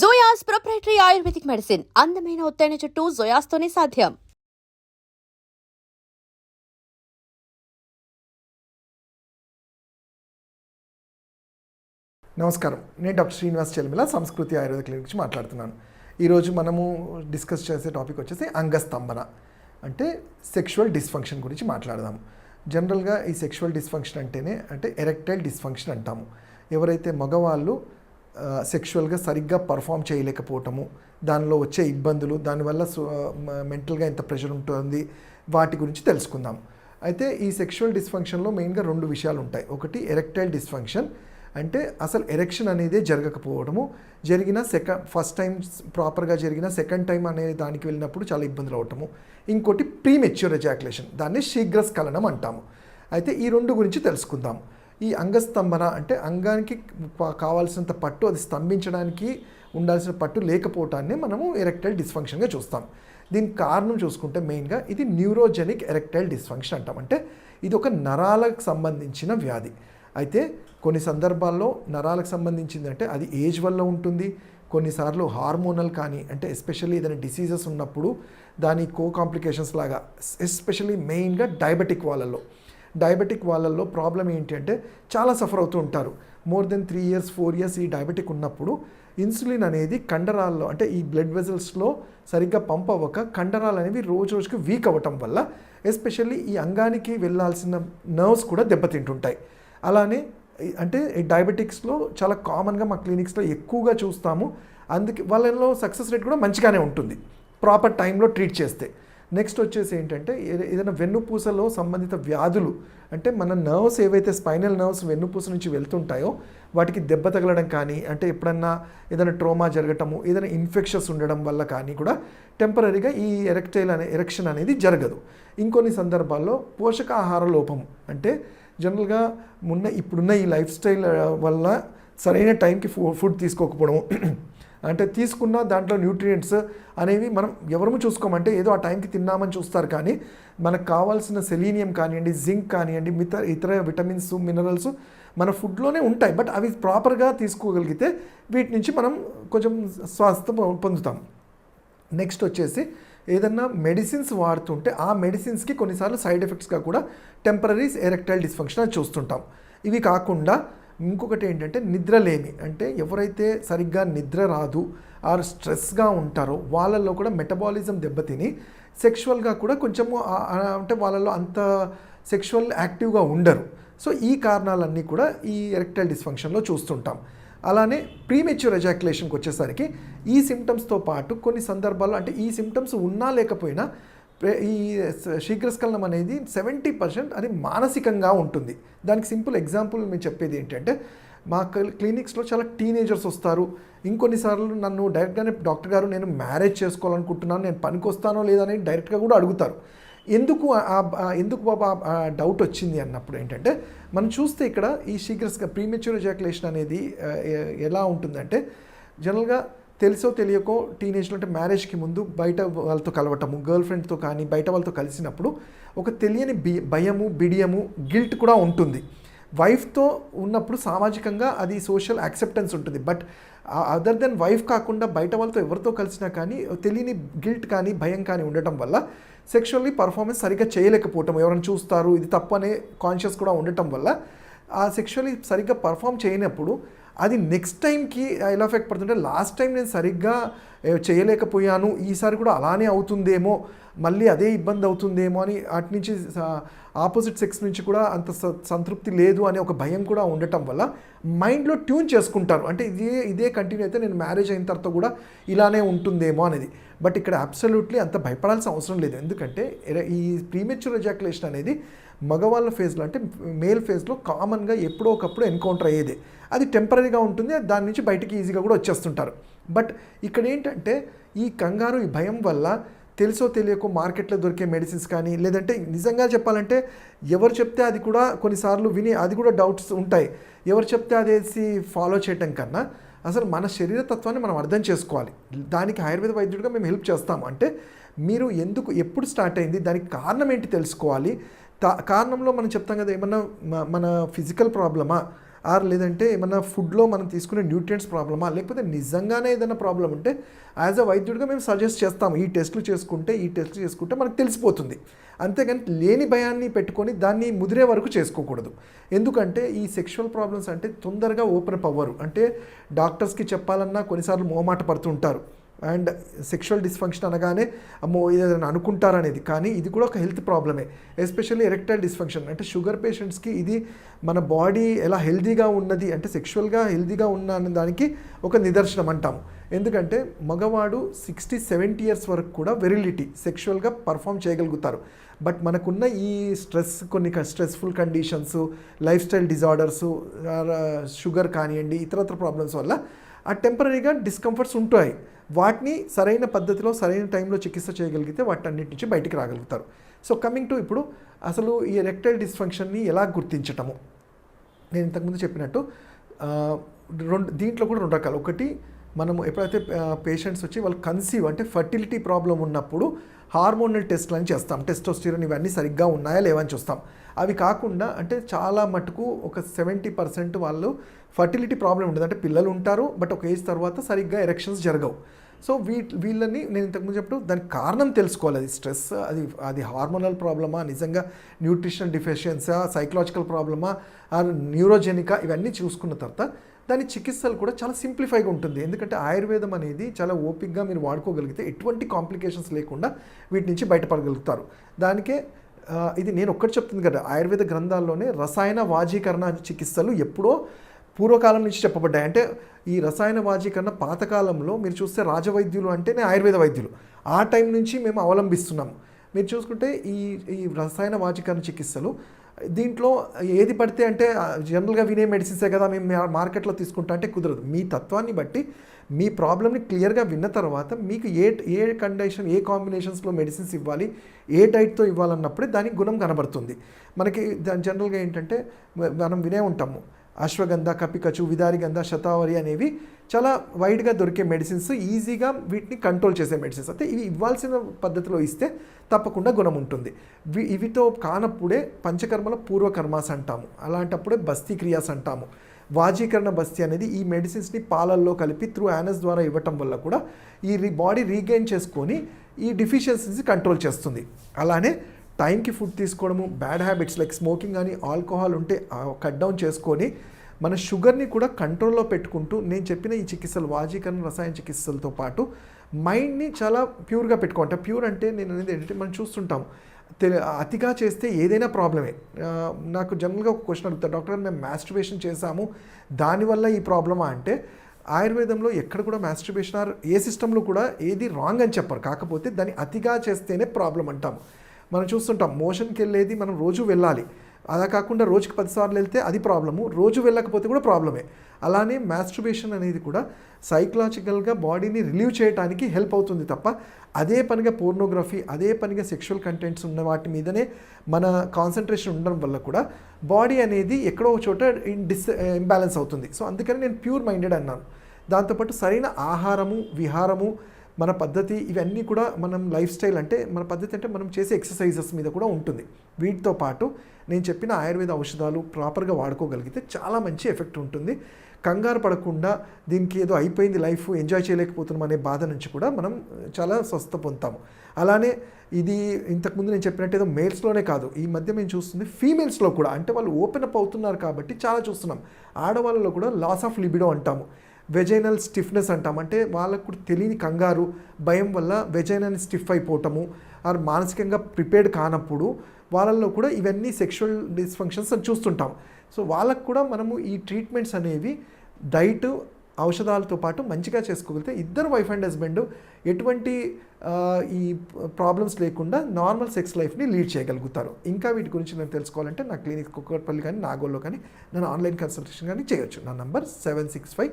జోయాస్ proprietary ayurvedic medicine అందమైన ఒత్తైన చుట్టూ జోయాస్తోనే సాధ్యం. నమస్కారం. నేను డాక్టర్ శ్రీనివాస్ చెల్మిల సంస్కృతి ఆయుర్వేద క్లినిక్ నుంచి మాట్లాడుతున్నాను. ఈరోజు మనము డిస్కస్ చేసే టాపిక్ వచ్చేసి అంగస్తంభన అంటే సెక్షువల్ డిస్ఫంక్షన్ గురించి మాట్లాడదాము. జనరల్గా ఈ సెక్షువల్ డిస్ఫంక్షన్ అంటేనే అంటే ఎరెక్టైల్ డిస్ఫంక్షన్ అంటాము. ఎవరైతే మగవాళ్ళు సెక్షువల్గా సరిగ్గా పర్ఫామ్ చేయలేకపోవటము దానిలో వచ్చే ఇబ్బందులు దానివల్ల మెంటల్గా ఎంత ప్రెషర్ ఉంటుంది వాటి గురించి తెలుసుకుందాం. అయితే ఈ సెక్షువల్ డిస్ఫంక్షన్లో మెయిన్గా రెండు విషయాలు ఉంటాయి. ఒకటి ఎరెక్టైల్ డిస్ఫంక్షన్ అంటే అసలు ఎరెక్షన్ అనేది జరగకపోవడము జరిగిన సెకండ్ ఫస్ట్ టైం ప్రాపర్గా జరిగిన సెకండ్ టైం అనే దానికి వెళ్ళినప్పుడు చాలా ఇబ్బందులు అవటము. ఇంకోటి ప్రీమెచ్యూర్ ఎజాక్యులేషన్ దాన్ని శీఘ్ర స్ఖలనం అంటాము. అయితే ఈ రెండు గురించి తెలుసుకుందాం. ఈ అంగస్తంభన అంటే అంగానికి కావాల్సినంత పట్టు అది స్తంభించడానికి ఉండాల్సిన పట్టు లేకపోవటాన్ని మనము ఎరెక్టైల్ డిస్ఫంక్షన్గా చూస్తాం. దీనికి కారణం చూసుకుంటే మెయిన్గా ఇది న్యూరోజెనిక్ ఎరెక్టైల్ డిస్ఫంక్షన్ అంటాం. అంటే ఇది ఒక నరాలకు సంబంధించిన వ్యాధి. అయితే కొన్ని సందర్భాల్లో నరాలకు సంబంధించింది అంటే అది ఏజ్ వల్ల ఉంటుంది. కొన్నిసార్లు హార్మోనల్ కానీ అంటే ఎస్పెషల్లీ ఏదైనా డిసీజెస్ ఉన్నప్పుడు దాని కో కాంప్లికేషన్స్ లాగా ఎస్పెషల్లీ మెయిన్గా డయాబెటిక్ వాళ్ళల్లో డయాబెటిక్ వాళ్ళల్లో ప్రాబ్లం ఏంటి అంటే చాలా సఫర్ అవుతూ ఉంటారు. More than three years four years ఈ డయాబెటిక్ ఉన్నప్పుడు ఇన్సులిన్ అనేది కండరాల్లో అంటే ఈ బ్లడ్ వెజల్స్లో సరిగ్గా పంప్ అవ్వక కండరాలు అనేవి రోజు రోజుకి వీక్ అవ్వటం వల్ల ఎస్పెషల్లీ ఈ అంగానికి వెళ్ళాల్సిన నర్వ్స్ కూడా దెబ్బతింటుంటాయి. అలానే అంటే ఈ డయాబెటిక్స్లో చాలా కామన్గా మా క్లినిక్స్లో ఎక్కువగా చూస్తాము. అందుకే వాళ్ళలో సక్సెస్ రేట్ కూడా మంచిగానే ఉంటుంది. ప్రాపర్ టైంలో ట్రీట్ చేస్తే. నెక్స్ట్ వచ్చేసి ఏంటంటే ఏదైనా వెన్నుపూసలో సంబంధిత వ్యాధులు అంటే మన నర్వ్స్ ఏవైతే స్పైనల్ నర్వ్స్ వెన్నుపూస నుంచి వెళ్తుంటాయో వాటికి దెబ్బ తగలడం కానీ అంటే ఎప్పుడన్నా ఏదైనా ట్రోమా జరగటము ఏదైనా ఇన్ఫెక్షన్స్ ఉండడం వల్ల కానీ కూడా టెంపరీగా ఈ ఎరెక్టైల్ అనే ఎరెక్షన్ అనేది జరగదు. ఇంకొన్ని సందర్భాల్లో పోషకాహార లోపం అంటే జనరల్గా ఉన్న ఇప్పుడున్న ఈ లైఫ్ స్టైల్ వల్ల సరైన టైంకి ఫుడ్ తీసుకోకపోవడం అంటే తీసుకున్న దాంట్లో న్యూట్రియంట్స్ అనేవి మనం ఎవరము చూసుకోమంటే ఏదో ఆ టైంకి తిన్నామని చూస్తారు కానీ మనకు కావాల్సిన సెలీనియం కానివ్వండి జింక్ కానివ్వండి మిగతా ఇతర విటమిన్స్ మినరల్స్ మన ఫుడ్లోనే ఉంటాయి. బట్ అవి ప్రాపర్గా తీసుకోగలిగితే వీటి నుంచి మనం కొంచెం స్వస్థ పొందుతాం. నెక్స్ట్ వచ్చేసి ఏదన్నా మెడిసిన్స్ వాడుతుంటే ఆ మెడిసిన్స్కి కొన్నిసార్లు సైడ్ ఎఫెక్ట్స్గా కూడా టెంపరీస్ ఎరెక్టైల్ డిస్ఫంక్షన్ అని చూస్తుంటాం. ఇవి కాకుండా ఇంకొకటి ఏంటంటే నిద్రలేమి అంటే ఎవరైతే సరిగ్గా నిద్ర రాదు ఆర్ స్ట్రెస్గా ఉంటారో వాళ్ళల్లో కూడా మెటబాలిజం దెబ్బతిని సెక్షువల్గా కూడా కొంచెము అంటే వాళ్ళలో అంత సెక్షువల్ యాక్టివ్గా ఉండరు. సో ఈ కారణాలన్నీ కూడా ఈ ఎరెక్టైల్ డిస్ఫంక్షన్లో చూస్తుంటాం. అలానే ప్రీమెచ్యూర్ ఎజాక్యులేషన్కి వచ్చేసరికి ఈ సిమ్టమ్స్తో పాటు కొన్ని సందర్భాల్లో అంటే ఈ సిమ్టమ్స్ ఉన్నా లేకపోయినా ఈ శీఘ్రస్ఖలనం అనేది సెవెంటీ పర్సెంట్ అది మానసికంగా ఉంటుంది. దానికి సింపుల్ ఎగ్జాంపుల్ మేము చెప్పేది ఏంటంటే మా క్లినిక్స్లో చాలా టీనేజర్స్ వస్తారు. ఇంకొన్నిసార్లు నన్ను డైరెక్ట్గానే డాక్టర్ గారు నేను మ్యారేజ్ చేసుకోవాలనుకుంటున్నాను నేను పనికి వస్తానో లేదని డైరెక్ట్గా కూడా అడుగుతారు. ఎందుకు ఎందుకు బాబా ఆ డౌట్ వచ్చింది అన్నప్పుడు ఏంటంటే మనం చూస్తే ఇక్కడ ఈ శీఘ్ర ప్రీమెచ్యూర్ ఎజాకులేషన్ అనేది ఎలా ఉంటుందంటే జనరల్గా తెలుసో తెలియకో టీనేజ్లో అంటే మ్యారేజ్కి ముందు బయట వాళ్ళతో కలవటము గర్ల్ ఫ్రెండ్తో కానీ బయట వాళ్ళతో కలిసినప్పుడు ఒక తెలియని బి భయము బిడియము గిల్ట్ కూడా ఉంటుంది. వైఫ్తో ఉన్నప్పుడు సామాజికంగా అది సోషల్ యాక్సెప్టెన్స్ ఉంటుంది. బట్ అదర్ దెన్ వైఫ్ కాకుండా బయట వాళ్ళతో ఎవరితో కలిసినా కానీ తెలియని గిల్ట్ కానీ భయం కానీ ఉండటం వల్ల సెక్షువల్లీ పర్ఫార్మెన్స్ సరిగ్గా చేయలేకపోవటం ఎవరైనా చూస్తారు ఇది తప్పనే కాన్షియస్ కూడా ఉండటం వల్ల ఆ సెక్షువల్లీ సరిగ్గా పర్ఫామ్ చేయనప్పుడు అది నెక్స్ట్ టైంకి ఎలా ఎఫెక్ట్ పడుతుంటే లాస్ట్ టైం నేను సరిగ్గా చేయలేకపోయాను ఈసారి కూడా అలానే అవుతుందేమో మళ్ళీ అదే ఇబ్బంది అవుతుందేమో అని అటు నుంచి ఆపోజిట్ సెక్స్ నుంచి కూడా అంత స- సంతృప్తి లేదు అనే ఒక భయం కూడా ఉండటం వల్ల మైండ్లో ట్యూన్ చేసుకుంటారు. అంటే ఇదే ఇదే కంటిన్యూ అయితే నేను మ్యారేజ్ అయిన తర్వాత కూడా ఇలానే ఉంటుందేమో అనేది. బట్ ఇక్కడ అబ్సల్యూట్లీ అంత భయపడాల్సిన అవసరం లేదు. ఎందుకంటే ఈ ప్రీమెచ్యూర్ ఎజాకులేషన్ అనేది మగవాళ్ళ ఫేజ్లో అంటే మేల్ ఫేజ్లో కామన్గా ఎప్పుడో ఒకప్పుడు ఎన్కౌంటర్ అయ్యేది. అది టెంపరీగా ఉంటుంది దాని నుంచి బయటికి ఈజీగా కూడా వచ్చేస్తుంటారు. బట్ ఇక్కడ ఏంటంటే ఈ కంగారు ఈ భయం వల్ల తెలుసో తెలియకో మార్కెట్లో దొరికే మెడిసిన్స్ కానీ లేదంటే నిజంగా చెప్పాలంటే ఎవరు చెప్తే అది కూడా కొన్నిసార్లు విని అది కూడా డౌట్స్ ఉంటాయి. ఎవరు చెప్తే అదేసి ఫాలో చేయటం కన్నా అసలు మన శరీర తత్వాన్ని మనం అర్థం చేసుకోవాలి. దానికి ఆయుర్వేద వైద్యుడిగా మేము హెల్ప్ చేస్తాము. అంటే మీరు ఎందుకు ఎప్పుడు స్టార్ట్ అయింది దానికి కారణం ఏంటి తెలుసుకోవాలి? కారణంలో మనం చెప్తాం కదా ఏమన్నా మన ఫిజికల్ ప్రాబ్లమా? ఆర్ లేదంటే ఏమన్నా ఫుడ్లో మనం తీసుకునే న్యూట్రియంట్స్ ప్రాబ్లమా? లేకపోతే నిజంగానే ఏదైనా ప్రాబ్లం ఉంటే యాజ్ అ వైద్యుడిగా మేము సజెస్ట్ చేస్తాము ఈ టెస్ట్లు చేసుకుంటే ఈ టెస్ట్లు చేసుకుంటే మనకు తెలిసిపోతుంది. అంతేగాని లేని భయాన్ని పెట్టుకొని దాన్ని ముదిరే వరకు చేసుకోకూడదు. ఎందుకంటే ఈ సెక్షువల్ ప్రాబ్లమ్స్ అంటే తొందరగా ఓపెన్ అప్ అవ్వరు. అంటే డాక్టర్స్కి చెప్పాలన్నా కొన్నిసార్లు మోమాట పడుతుంటారు. అండ్ సెక్షువల్ డిస్ఫంక్షన్ అనగానే అమ్మో ఏదైనా అనుకుంటారనేది. కానీ ఇది కూడా ఒక హెల్త్ ప్రాబ్లమే ఎస్పెషల్లీ ఎరెక్టైల్ డిస్ఫంక్షన్ అంటే షుగర్ పేషెంట్స్కి ఇది మన బాడీ ఎలా హెల్తీగా ఉన్నది అంటే సెక్షువల్గా హెల్దీగా ఉన్న అనే దానికి ఒక నిదర్శనం అంటాము. ఎందుకంటే మగవాడు సిక్స్టీ సెవెంటీ ఇయర్స్ వరకు కూడా వెరిలిటీ సెక్షువల్గా పర్ఫామ్ చేయగలుగుతారు. బట్ మనకున్న ఈ స్ట్రెస్ కొన్ని stressful conditions lifestyle disorders sugar కానివ్వండి ఇతరత్ర ప్రాబ్లమ్స్ వల్ల ఆ టెంపరీగా డిస్కంఫర్ట్స్ ఉంటాయి వాటిని సరైన పద్ధతిలో సరైన టైంలో చికిత్స చేయగలిగితే వాటన్నిటి నుంచి బయటికి రాగలుగుతారు. సో కమింగ్ టు ఇప్పుడు అసలు ఈ రెక్టైల్ డిస్ఫంక్షన్ని ఎలా గుర్తించటము? నేను ఇంతకుముందు చెప్పినట్టు రెండు దీంట్లో కూడా రెండు రకాలు. ఒకటి మనము ఎప్పుడైతే పేషెంట్స్ వచ్చి వాళ్ళు కన్సీవ్ అంటే ఫర్టిలిటీ ప్రాబ్లం ఉన్నప్పుడు హార్మోనల్ టెస్ట్లు అని చేస్తాం. టెస్టోస్టిరోన్ ఇవన్నీ సరిగ్గా ఉన్నాయా లేవని చూస్తాం. అవి కాకుండా అంటే చాలా మటుకు ఒక సెవెంటీ పర్సెంట్ వాళ్ళు ఫర్టిలిటీ ప్రాబ్లం ఉండదు. అంటే పిల్లలు ఉంటారు బట్ ఒక ఏజ్ తర్వాత సరిగ్గా ఎరెక్షన్స్ జరగవు. సో వీ వీళ్ళని నేను ఇంతకుముందు చెప్పడం దానికి కారణం తెలుసుకోవాలి. అది స్ట్రెస్ అది అది హార్మోనల్ ప్రాబ్లమా నిజంగా న్యూట్రిషనల్ డిఫిషియన్సా సైకలాజికల్ ప్రాబ్లమా ఆర్ న్యూరోజెనికా ఇవన్నీ చూసుకున్న తర్వాత దాని చికిత్సలు కూడా చాలా సింప్లిఫైగా ఉంటుంది. ఎందుకంటే ఆయుర్వేదం అనేది చాలా ఓపిక్గా మీరు వాడుకోగలిగితే ఎటువంటి కాంప్లికేషన్స్ లేకుండా వీటి నుంచి బయటపడగలుగుతారు. దానికే ఇది నేను ఒక్కటి చెప్తుంది కదా ఆయుర్వేద గ్రంథాల్లోనే రసాయన వాజీకరణ చికిత్సలు ఎప్పుడో పూర్వకాలం నుంచి చెప్పబడ్డాయి. అంటే ఈ రసాయన వాజీకరణ పాతకాలంలో మీరు చూస్తే రాజవైద్యులు అంటేనే ఆయుర్వేద వైద్యులు. ఆ టైం నుంచి మేము అవలంబిస్తున్నాము మీరు చూసుకుంటే ఈ ఈ రసాయన వాజీకరణ చికిత్సలు దీంట్లో ఏది పడితే అంటే జనరల్గా వినే మెడిసిన్సే కదా మేము మార్కెట్లో తీసుకుంటా అంటే కుదరదు. మీ తత్వాన్ని బట్టి మీ ప్రాబ్లమ్ని క్లియర్గా విన్న తర్వాత మీకు ఏ ఏ కండిషన్ ఏ కాంబినేషన్స్లో మెడిసిన్స్ ఇవ్వాలి ఏ డైట్తో ఇవ్వాలన్నప్పుడే దానికి గుణం కనబడుతుంది. మనకి దాని జనరల్గా ఏంటంటే మనం వినే ఉంటాము. అశ్వగంధ కపికచు విదారిగంధ శతావరి అనేవి చాలా వైడ్గా దొరికే మెడిసిన్స్ ఈజీగా వీటిని కంట్రోల్ చేసే మెడిసిన్స్ అయితే ఇవి ఇవ్వాల్సిన పద్ధతిలో ఇస్తే తప్పకుండా గుణం ఉంటుంది. ఇవితో కానప్పుడే పంచకర్మల పూర్వకర్మాస్ అంటాము. అలాంటప్పుడే బస్తీ క్రియాస్ అంటాము. వాజీకరణ బస్తీ అనేది ఈ మెడిసిన్స్ని పాలల్లో కలిపి త్రూ యానస్ ద్వారా ఇవ్వటం వల్ల కూడా ఈ రీ బాడీ రీగెయిన్ చేసుకొని ఈ డిఫిషియన్సీస్ కంట్రోల్ చేస్తుంది. అలానే టైంకి ఫుడ్ తీసుకోవడము బ్యాడ్ హ్యాబిట్స్ లైక్ స్మోకింగ్ కానీ ఆల్కహాల్ ఉంటే కట్ డౌన్ చేసుకొని మన షుగర్ని కూడా కంట్రోల్లో పెట్టుకుంటూ నేను చెప్పిన ఈ చికిత్సలు వాజీకరణ రసాయన చికిత్సలతో పాటు మైండ్ని చాలా ప్యూర్గా పెట్టుకుంటా ప్యూర్ అంటే నేను అనేది ఏంటంటే మనం చూస్తుంటాము. తె- అతిగా చేస్తే ఏదైనా ప్రాబ్లమే. నాకు జనరల్గా ఒక క్వశ్చన్ అడుగుతారు డాక్టర్ మేము మాస్టర్బేషన్ చేశాము దానివల్ల ఈ ప్రాబ్లమా? అంటే ఆయుర్వేదంలో ఎక్కడ కూడా మాస్టర్బేషన్ ఆర్ ఏ సిస్టంలో కూడా ఏది రాంగ్ అని చెప్పరు. కాకపోతే దాన్ని అతిగా చేస్తేనే ప్రాబ్లం అంటాము. మనం చూస్తుంటాం మోషన్కి వెళ్ళేది మనం రోజు వెళ్ళాలి. అలా కాకుండా రోజుకి పదిసార్లు వెళ్తే అది ప్రాబ్లము రోజు వెళ్ళకపోతే కూడా ప్రాబ్లమే. అలానే మాస్ట్రుబేషన్ అనేది కూడా సైకలాజికల్గా బాడీని రిలీవ్ చేయడానికి హెల్ప్ అవుతుంది తప్ప అదే పనిగా పోర్నోగ్రఫీ అదే పనిగా సెక్షువల్ కంటెంట్స్ ఉన్న వాటి మీదనే మన కాన్సన్ట్రేషన్ ఉండడం వల్ల కూడా బాడీ అనేది ఎక్కడో ఒక చోట డిస్ ఇంబ్యాలెన్స్ అవుతుంది. సో అందుకని నేను ప్యూర్ మైండెడ్ అన్నాను. దాంతోపాటు సరైన ఆహారము విహారము మన పద్ధతి ఇవన్నీ కూడా మనం లైఫ్ స్టైల్ అంటే మన పద్ధతి అంటే మనం చేసే ఎక్సర్సైజెస్ మీద కూడా ఉంటుంది. వీటితో పాటు నేను చెప్పిన ఆయుర్వేద ఔషధాలు ప్రాపర్గా వాడుకోగలిగితే చాలా మంచి ఎఫెక్ట్ ఉంటుంది. కంగారు పడకుండా దీనికి ఏదో అయిపోయింది లైఫ్ ఎంజాయ్ చేయలేకపోతున్నాం అనే బాధ నుంచి కూడా మనం చాలా స్వస్థ పొందుతాము. అలానే ఇది ఇంతకుముందు నేను చెప్పినట్టు ఏదో మేల్స్లోనే కాదు ఈ మధ్య మేము చూస్తుంది ఫీమేల్స్లో కూడా. అంటే వాళ్ళు ఓపెన్ అప్ అవుతున్నారు కాబట్టి చాలా చూస్తున్నాం. ఆడవాళ్ళలో కూడా లాస్ ఆఫ్ లిబిడో అంటాము. వెజైనల్ స్టిఫ్నెస్ అంటాం. అంటే వాళ్ళకు కూడా తెలియని కంగారు భయం వల్ల వెజైనల్ స్టిఫ్ అయిపోవటము ఆర్ మానసికంగా ప్రిపేర్డ్ కానప్పుడు వాళ్ళల్లో కూడా ఇవన్నీ సెక్షువల్ డిస్ఫంక్షన్స్ అని చూస్తుంటాం. సో వాళ్ళకు కూడా మనము ఈ ట్రీట్మెంట్స్ అనేవి డైట్ ఔషధాలతో పాటు మంచిగా చేసుకోగలిగితే ఇద్దరు వైఫ్ అండ్ హస్బెండ్ ఎటువంటి ఈ ప్రాబ్లమ్స్ లేకుండా నార్మల్ సెక్స్ లైఫ్ని లీడ్ చేయగలుగుతారు. ఇంకా వీటి గురించి నేను తెలుసుకోవాలంటే నా క్లినిక్ కుక్కట్పల్లి కానీ నాగోల్లో కానీ నేను ఆన్లైన్ కన్సల్టేషన్ కానీ చేయొచ్చు. నా number seven six five